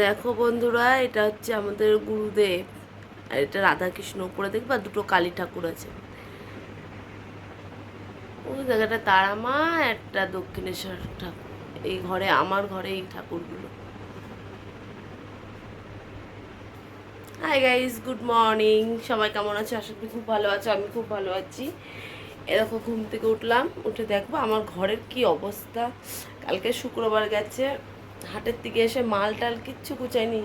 দেখো বন্ধুরা, এটা হচ্ছে আমাদের গুরুদেব। আর এটা রাধাকৃষ্ণ উপরে, দেখবা দুটো কালী ঠাকুর আছে। ওই জায়গাটা তারা মা, একটা দক্ষিণেশ্বর ঠাকুর। এই ঘরে, আমার ঘরে এই ঠাকুরগুলো। হাই গাইস গুড মর্নিং সবাই কেমন আছে? আশা করি খুব ভালো আছো, আমি খুব ভালো আছি। এরকম ঘুম থেকে উঠলাম, উঠে দেখব আমার ঘরের কি অবস্থা। কালকে শুক্রবার গেছে। হাটের থেকে এসে মাল টাল কিচ্ছু গুছায়নি।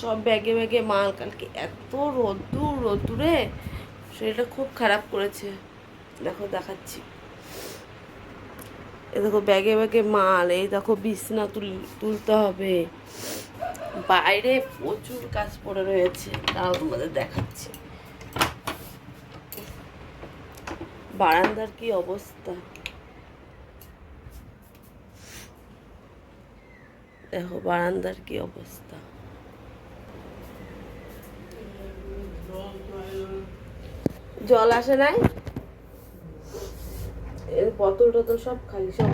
সব ব্যাগে ব্যাগে মাল। কালকে এত রোদ্দুর, রোদ্দুরে শরীরটা খুব খারাপ করেছে। দেখো, দেখাচ্ছি। এ দেখো, ব্যাগে ব্যাগে মাল, এই দেখো, বিছনা তুল, তুলতে হবে। বাইরে প্রচুর কাজ পড়ে রয়েছে, তাও তোমাদের দেখাচ্ছি। বারান্দার কি অবস্থা? দেখো বারান্দার কি অবস্থা? জল আসে নাই? এর বোতল টতল সব খালি, সব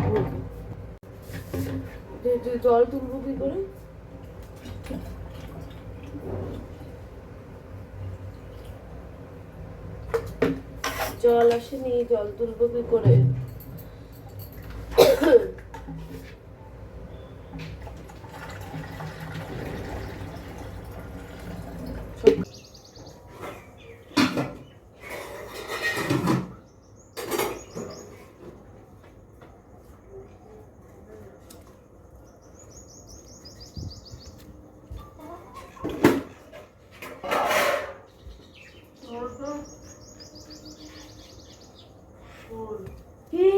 জল তুলবো কি করে? জল আসেনি, জল তুলবো কি করে কি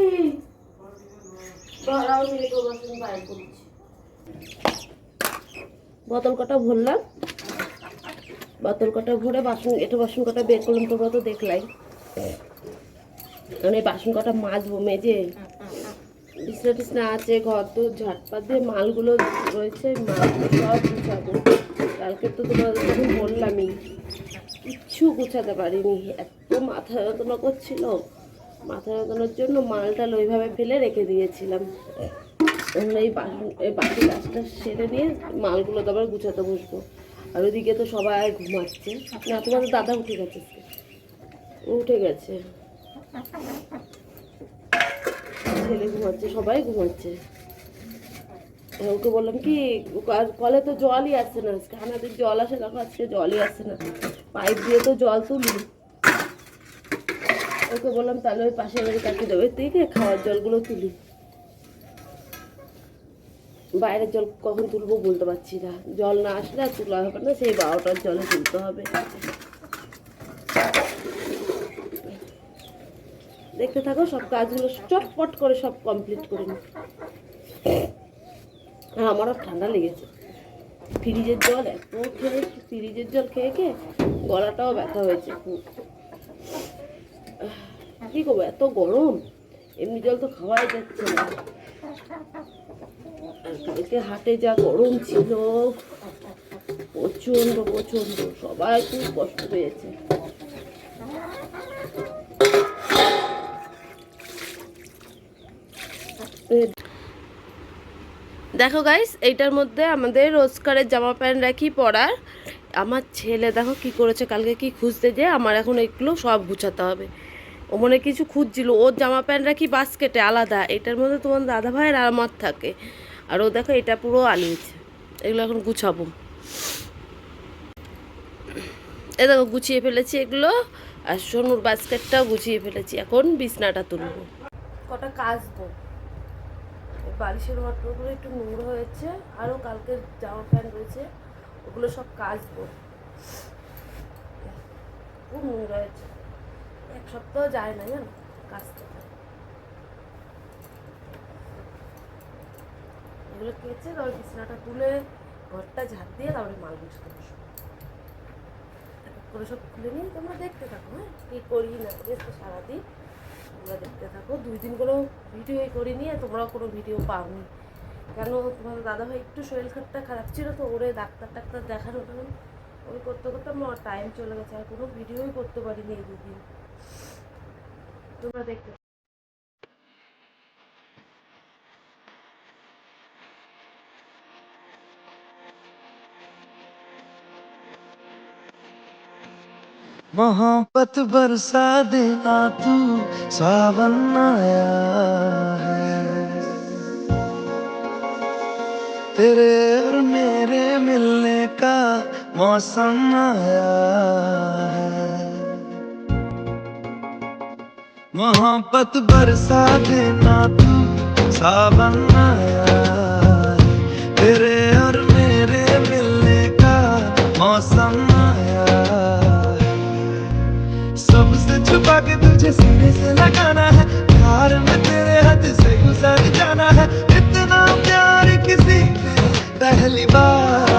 দাঁড়াও আমি তো বাসন বাইর করছি বোতল কটা ভরলাম। বোতল কটা ভরে বাসন এটা বাসন কটা বের করলাম, তোমরা তো দেখলাই। মানে বাসন কটা মাজবো মেজে বিছনা টিছনা আছে, ঘর তো ঝাটপাত দিয়ে মালগুলো রয়েছে মালগুলো সব গুছাবো। কালকে তো তোমাদের তখন বললামই, কিচ্ছু গুছাতে পারিনি। এত মাথা যন্ত্রণা করছিল। মাথা যন্ত্রণার জন্য মালটাল ওইভাবে ফেলে রেখে দিয়েছিলাম। এখন এই বাসন এই বাকি কাজটা সেরে নিয়ে মালগুলো তো আবার গুছাতে বসবো। আর ওইদিকে তো সবাই ঘুমাচ্ছে। না তোমাদের দাদা উঠে গেছে। উঠে গেছে। ছেলে ঘুমাচ্ছে, সবাই ঘুমাচ্ছে। ওকে বললাম কি কলে তো জলই আসছে না আজকে। আমাদের জল আসে দেখো আজকে জলই আসছে না। পাইপ দিয়ে তো জল তুলি। ওকে বললাম, তাহলে ওই পাশের বাড়ি কাটি দেবে। থেকে খাওয়ার জলগুলো তুলি। বাইরের জল কখন তুলবো বলতে পারছি না। জল না আসলে আর তোলা হবে না, সেই বারোটার জলে তুলতে হবে। দেখতে থাকো, সব কাজগুলো চটপট করে সব কমপ্লিট করে নি আর আমারও ঠান্ডা লেগেছে। ফ্রিজের জল এত খেয়ে, ফ্রিজের জল খেয়ে খেয়ে গলাটাও ব্যথা হয়েছে খুব। কি করব, এত গরম। এমনি জল তো খাওয়াই যাচ্ছে না। কালকে হাটে যা গরম ছিল প্রচণ্ড প্রচণ্ড সবাই খুব কষ্ট পেয়েছে। দেখো গাইস এইটার মধ্যে আমাদের রোজকারের জামা প্যান্ট রাখি পরার। আমার ছেলে দেখো কি করেছে, কালকে কি খুঁজতে যে আমার এখন এগুলো সব গুছাতে হবে। ও মনে কিছু খুঁজছিল, ওর জামা প্যান্ট রাখি বাস্কেটে আলাদা। এটার মধ্যে তোমার দাদা ভাইয়ের আমার থাকে। আর ও দেখো, এটা পুরো আনিয়েছে এগুলো এখন গুছাবো। এ দেখো, গুছিয়ে ফেলেছি এগুলো, আর সোনুর বাস্কেটটাও গুছিয়ে ফেলেছি। এখন বিছনাটা তুলবো। কটা কাচবো বালিশের মাত্রগুলো একটু নোংরা হয়েছে, আরও কালকের জামা প্যান্ট রয়েছে, ওগুলো সব কাচবো। খুব নোংরা হয়েছে। এক সপ্তাহ যায় না জানো কাচতে এগুলো কেচে তারপর বিছানাটা তুলে ঘরটা ঝাড় দিয়ে তারপরে মাল গুছতে বসবো। করে সব খুলে নিয়ে তোমরা দেখতে থাকো হ্যাঁ? কী করি না করি সারাদিন তোমরা দেখতে থাকো। দুই দিন কোনো ভিডিওই করিনি আর তোমরাও কোনো ভিডিও পাওনি। কেন? তোমাদের দাদাভাই একটু শরীর খারাপটা খারাপ ছিল তো ওরে ডাক্তার টাক্তার দেখানো তখন ওই করতে করতে আমার টাইম চলে গেছে আর কোনো ভিডিওই করতে পারিনি এই দুদিন। তোমরা দেখতে मोहब्बत बरसा देना तू सावन आया है। तेरे और मेरे मिलने का मौसम आया है। मोहब्बत बरसा देना तू सावन आया है। तेरे और मेरे मिलने का मौसम छुपा के तुझे सीने से लगाना है। प्यार में तेरे हद से गुजर जाना है। इतना प्यार किसी ने पहली बार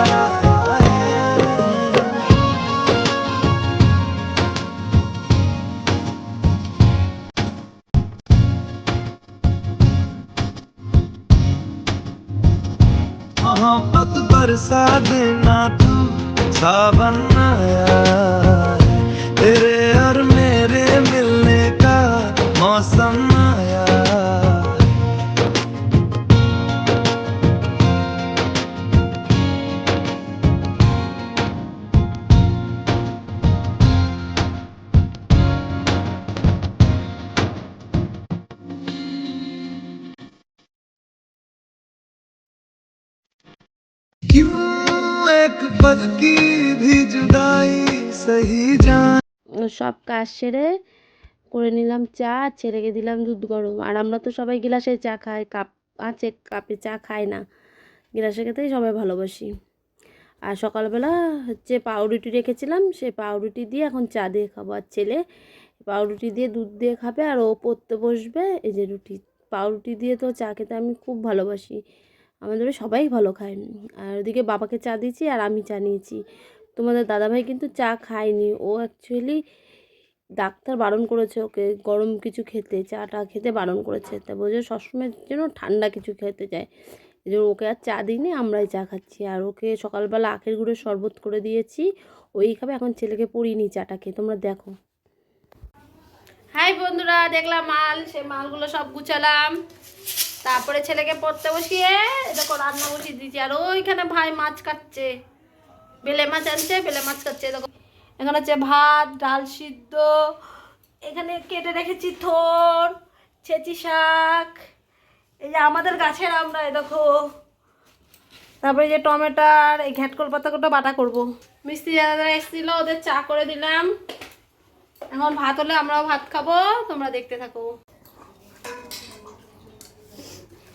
मोहब्बत बरसा देना तू। सावन সব কাজ সেরে করে নিলাম চা, ছেলেকে দিলাম দুধ গরম। আর আমরা তো সবাই গিলাসে চা খাই, কাপ আছে, কাপে চা খাই না। গ্লাসে খেতেই সবাই ভালোবাসি। আর সকালবেলা হচ্ছে পাউরুটি রেখেছিলাম সেই পাউরুটি দিয়ে এখন চা দিয়ে খাব। আর ছেলে পাউরুটি দিয়ে দুধ দিয়ে খাবে, আর ও পড়তে বসবে। এই যে রুটি, পাউরুটি দিয়ে তো চা খেতে আমি খুব ভালোবাসি। আমাদের সবাই ভালো খায়। আর ওদিকে বাবাকে চা দিয়েছি, আর আমি চা নিয়েছি। তোমাদের দাদাভাই কিন্তু চা খায়নি। ও অ্যাকচুয়ালি ডাক্তার বারণ করেছে ওকে, গরম কিছু খেতে চা টা খেতে বারণ করেছে। তা বোঝো সবসময় যেন ঠান্ডা কিছু খেতে চায়। এই জন্য ওকে আর চা দিই দিইনি, আমরাই চা খাচ্ছি। আর ওকে সকালবেলা আখের গুঁড়ো শরবত করে দিয়েছি। ওই খাবে, এখন ছেলেকে পড়িনি চাটা খেয়ে। তোমরা দেখো। হাই বন্ধুরা, দেখলাম মাল। সে মালগুলো সব গুছালাম। তারপরে ছেলেকে পড়তে বসিয়ে দেখো রান্না বসিয়ে দিয়েছি। আর ওইখানে ভাই মাছ কাটছে। বেলে মাছ আনছে, বেলে মাছ কাটছে, দেখো। এখানে হচ্ছে ভাত, ডাল সিদ্ধ, এখানে কেটে রেখেছি থোর, ছেঁচি শাক, এই যে আমাদের গাছের আমরা দেখো। তারপরে যে টমেটার, এই ঘ্যাটকল পাতাটা বাটা করব। মিস্ত্রি যারা এসেছিল, ওদের চা করে দিলাম। এখন ভাত হলে আমরাও ভাত খাব, তোমরা দেখতে থাকো।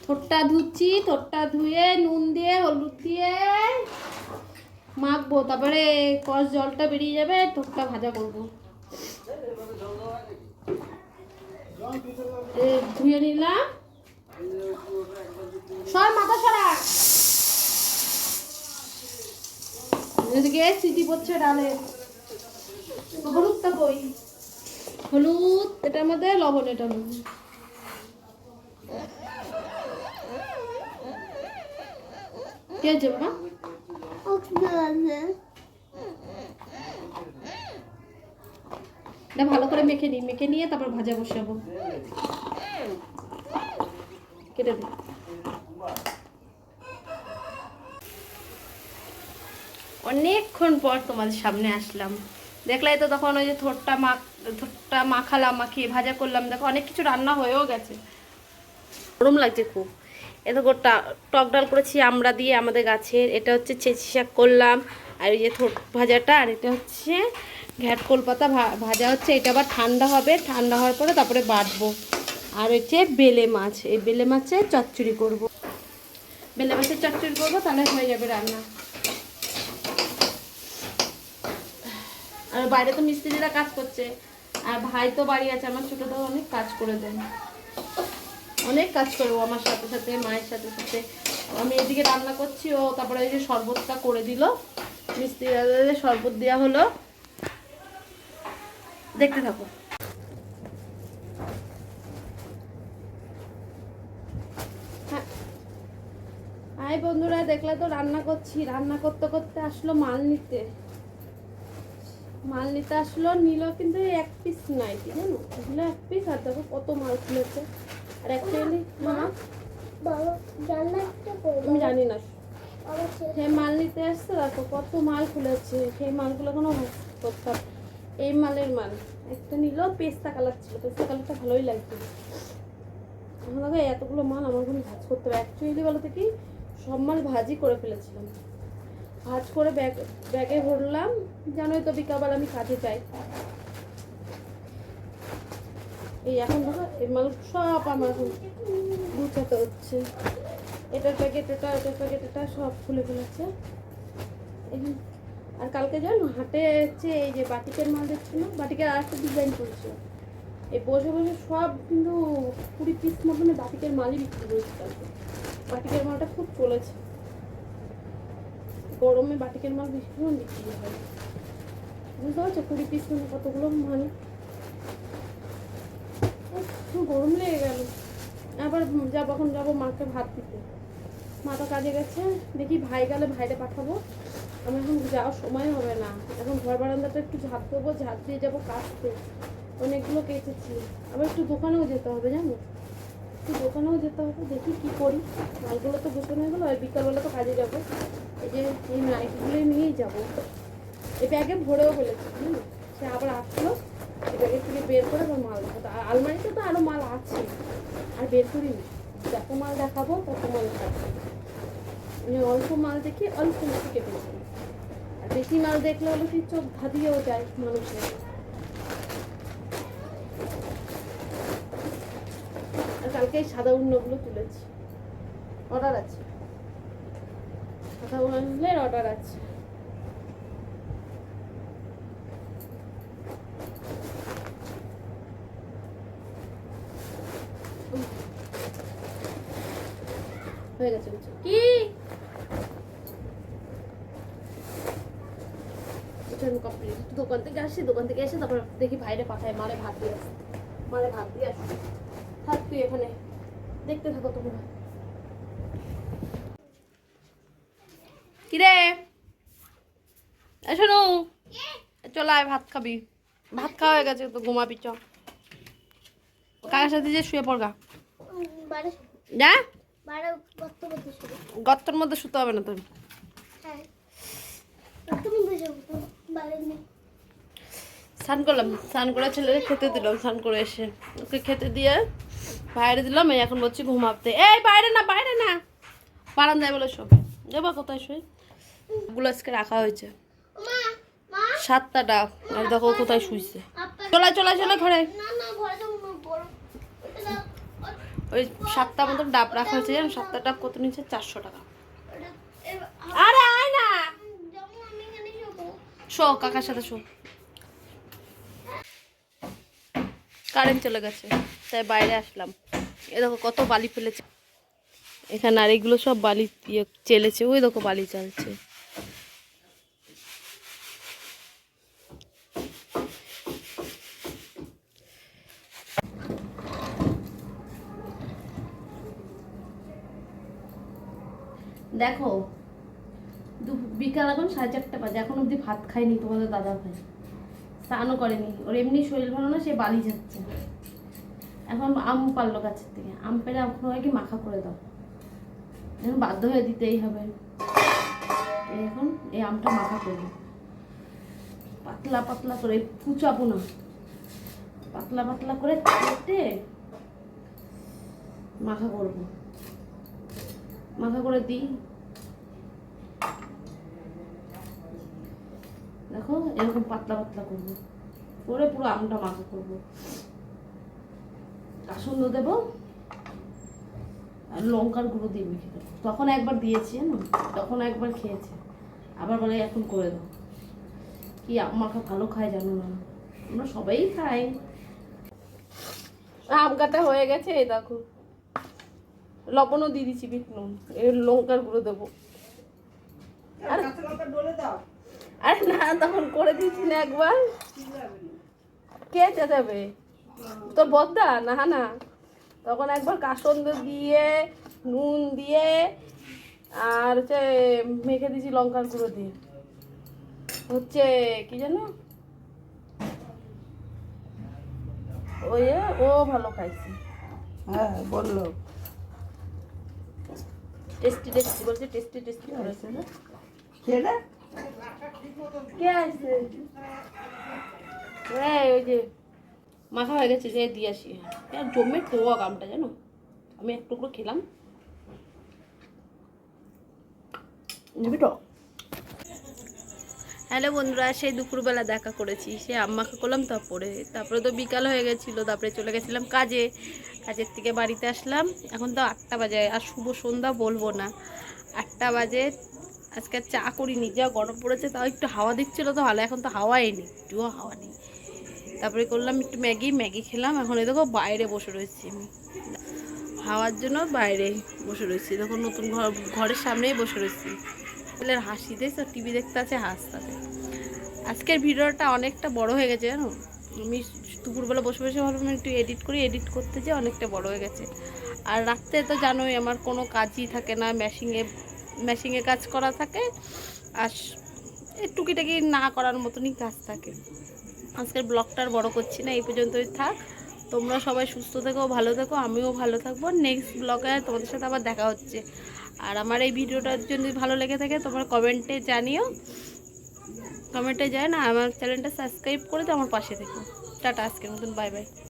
থোরটা ধুচ্ছি, থোরটা ধুয়ে নুন দিয়ে, হলুদ দিয়ে মাখবো, তারপরে কষ জলটা বেরিয়ে যাবে থোরটা ভাজা করব। ধুয়ে নিলাম। সর মাথা সরা। এদিকে সিটি পড়ছে ডালে। হলুদটা কই? হলুদ, এটার মধ্যে লবণ এটার মধ্যে কে আছে এটা ভালো করে মেখে নিই মেখে নিয়ে তারপর ভাজা বসাবো। কেটে দিই অনেকক্ষণ পর তোমাদের সামনে আসলাম। দেখলাই তো তখন ওই যে থোরটা মাখ থোরটা মাখালাম মাখিয়ে ভাজা করলাম। দেখো অনেক কিছু রান্না হয়েও গেছে। গরম লাগছে খুব। এ দেখো টা- টক ডাল করেছি আমরা দিয়ে আমাদের গাছের, এটা হচ্ছে ছেঁচি শাক করলাম, আর এই যে থোট ভাজাটা, আর এটা হচ্ছে ঘ্যাট কলপাতা ভাজা হচ্ছে, এটা আবার ঠান্ডা হবে, ঠান্ডা হওয়ার পরে তারপরে বাটবো। আর হচ্ছে বেলে মাছ, এই বেলে মাছের চচ্চড়ি করব। বেলে মাছের চচ্চড়ি করব, তাহলে হয়ে যাবে রান্না। আর বাইরে তো মিস্ত্রিরা কাজ করছে, আর ভাই তো বাড়ি আছে, আমার ছোটো দাও অনেক কাজ করে দেয়। অনেক কাজ করব আমার সাথে সাথে, মায়ের সাথে সাথে। আমি এদিকে রান্না করছি, ও তারপরে এই যে শরবতটা করে দিল। মিস্ত্রি দাদাদের শরবত দেওয়া হলো। দেখতে থাকো। হ্যাঁ। হাই বন্ধুরা, দেখলে তো রান্না করছি। রান্না করতে করতে আসলো মাল নিতে। মাল নিতে আসলো, নিল কিন্তু এক পিস নাইটি জানো? এগুলো এক পিস আর দেখো কত মাল খুলেছে অ্যাকচুয়ালি আমি জানি না। মাল নিতে আসছে দেখো কত মাল খুলেছে? সেই মালগুলো কোনো করতে হবে এই মালের মাল। একটা নিল পেস্তা কালার ছিল। পেস্তা কালারটা ভালোই লাগছে আমার লাগে এতগুলো মাল আমার কোনো ভাজ করতে হবে। অ্যাকচুয়ালি বলতে কি সব মাল ভাজি করে ফেলেছিলাম। ভাজ করে ব্যাগ ব্যাগে ভরলাম। জানোই তো বিকালবেলা আমি কাজে যাই। এই এখন মাল সব আমার গুছাতে হচ্ছে। এটার প্যাকেট এটা, এটার প্যাকেট এটা সব খুলে ফেলেছে। আর কালকে জানো, হাটে হচ্ছে এই যে বাটিকের মাল দেখছি না? বাটিকের আর একটা ডিজাইন করেছে। এই বসে বসে সব কিন্তু কুড়ি পিস মতন বাটিকের মালই বিক্রি করেছে কালকে। বাটিকের মালটা খুব চলেছে। গরমে বাটিকের মাল ভীষণ বিক্রি হয় বুঝতে পারছ? কুড়ি পিস মানে কতগুলো মাল। গরম লেগে গেল। আবার যাব, এখন যাব মাকে ভাত দিতে। মা তো কাজে গেছে, দেখি ভাই গেলে ভাইরে পাঠাবো। আমার এখন যাওয়ার সময় হবে না। এখন ঘর বারান্দাটা একটু ঝাঁপ দেবো, ঝাঁপ দিয়ে যাব কাচতে অনেকগুলো কেটেছি আবার একটু দোকানেও যেতে হবে, জানো? একটু দোকানেও যেতে হবে, দেখি কি করি। মালগুলো তো গোছানো হয়ে গেলো, আর বিকালবেলা তো কাজে যাব। এই যে এই নাইটগুলোই নিয়েই যাব। এই ব্যাগে ভরেও ফেলেছি সে আবার আসলো। এই ব্যাগের বের করে আবার মাল দেখাতো। আর আলমারিতে তো আরও মাল আছে। আর বের করিনি যত মাল দেখাবো, তত মাল দেখাবো অল্প মাল দেখি অল্প কিছু কেটেছি আর বেশি মাল দেখলে হলো কি চোখ ধাঁধিয়েও যায় মানুষের। আর কালকে সাদা উন্নগুলো তুলেছি। অর্ডার আছে। সাদা উন্নের অর্ডার আছে। হয়ে গেছে বুঝছ? কি? কমপ্লিট দোকান থেকে আসি দোকান থেকে এসে তারপর দেখি ভাইরে পাঠায় মারে ভাত দিয়ে আসি মারে ভাত দিয়ে আসি থাক তুই এখানে দেখতে থাকো তোমরা। কিরে? শোনো। চল আয় ভাত খাবি। ভাত খাওয়া হয়ে গেছে তো ঘুমাবি চ। কাকার সাথে যে শুয়ে পড়গা। যা? গর্তর মধ্যে শুতে হবে না হ্যাঁ। তুমি নেই স্নান করলাম স্নান করে ছেলেকে খেতে দিলাম স্নান করে এসে। ওকে খেতে দিয়ে বাইরে দিলাম এই এখন বলছি ঘুমাতে। এই বাইরে না বাইরে না। বারান্দায় বলে শোবে। যাব কোথায় শুয়ে? গুলো আজকে রাখা হয়েছে। সাতটা ডাক আর দেখো কোথায় শুইছে। চলে চলে চলে ঘরে না না ঘরে যাব না বড় ওটা দাও, ওটা- ওই সাতটা মতো ডাব রাখা হয়েছে, জানো? সাতটা ডাব কত নিচ্ছে চারশো টাকা। আরে আয় না! শো, কাকার সাথে শো। কারেন্ট চলে গেছে, তাই বাইরে আসলাম। এ দেখো কত বালি ফেলেছে। এখানে আর এগুলো সব বালি ইয়ে চেলেছে, ওই দেখো বালি চালছে। দেখো বিকাল এখন সাড়ে চারটে বাজে, এখন অবধি ভাত খায়নি তোমাদের দাদা ভাই। স্নানও করেনি, ওর এমনি শরীর ভালো না, সে বালি যাচ্ছে। এখন আম পারল গাছের থেকে, আম পেরে এখন কি মাখা করে দাও। এখন বাধ্য হয়ে দিতেই হবে। এখন এই আমটা মাখা করব। পাতলা পাতলা করে কুচাবো না। পাতলা পাতলা করে কেটে মাখা করব। মাখা করে দিই। দেখো, এরকম পাতলা পাতলা করব। করে পুরো আমটা মাখা করব। কাসুন্দ দেবো, আর লঙ্কার গুঁড়ো দিয়ে মেখে দেবো। তখন একবার দিয়েছি তখন একবার খেয়েছে। আবার বলে, এখন করে দাও। কি আম মাখা ভালো খায় জানো না। আমরা সবাই খাই। আম কাটা হয়ে গেছে, এই দেখো। লবণও দিয়ে দিচ্ছি বিট নুন। এই লঙ্কার গুঁড়ো দেবো। আর আরে না তখন করে দিয়েছি না একবার। কে চেঁচাবে? তোর বদ্দা না না তখন একবার কাসন্দ দিয়ে নুন দিয়ে আর হচ্ছে মেখে দিয়েছি লঙ্কার গুঁড়ো দিয়ে। হচ্ছে কি জানো? ওই ও ভালো খাইছে। হ্যাঁ বলল। টেস্টি টেস্টি বলছে টেস্টি টেস্টি করেছে। না ছেলে যে মাখা হয়ে গেছে, যে দিয়ে আসি। হ্যাঁ জমে টোয়া গামটা, জানো? আমি এক খেলাম। তো? হ্যালো বন্ধুরা, সেই দুপুরবেলা দেখা করেছি। সে আম্মাকে করলাম, তারপরে তারপরে তো বিকাল হয়ে গেছিল, তারপরে চলে গেছিলাম কাজে। কাজের থেকে বাড়িতে আসলাম। এখন তো আটটা বাজে, আর শুভ সন্ধ্যা বলব না। আটটা বাজে আজকে চা করিনি, যা গরম পড়েছে তাও একটু হাওয়া দিচ্ছিল তো ভালো, এখন তো হাওয়াই নেই, একটুও হাওয়া নেই। তারপরে করলাম একটু ম্যাগি ম্যাগি খেলাম, এখন দেখো বাইরে বসে রয়েছি আমি। হাওয়ার জন্য বাইরে বসে রয়েছি, দেখো নতুন ঘর, ঘরের সামনেই বসে রয়েছি। ছেলের হাসি দেখছ টিভি দেখতে আছে হাসতাতে আজকের ভিডিওটা অনেকটা বড় হয়ে গেছে, জানো? আমি দুপুরবেলা বসে বসে ভাবলাম একটু এডিট করি এডিট করতে যে অনেকটা বড় হয়ে গেছে। আর রাত্রে তো জানোই, আমার কোনো কাজই থাকে না মেশিংয়ে মেশিংয়ে কাজ করা থাকে, আর টুকিটাকি না করার মতনই কাজ থাকে। আজকের ব্লগটা আর বড় করছি না, এই পর্যন্তই থাক। তোমরা সবাই সুস্থ থেকো, ভালো থেকো, আমিও ভালো থাকব। নেক্সট ব্লগে তোমাদের সাথে আবার দেখা হচ্ছে। আর আমার এই ভিডিওটার যদি ভালো লেগে থাকে, তোমার কমেন্টে জানিও। কমেন্টে যায় না, আমার চ্যানেলটা সাবস্ক্রাইব করে তো আমার পাশে থেকো। টাটা, আজকের মতন বাই বাই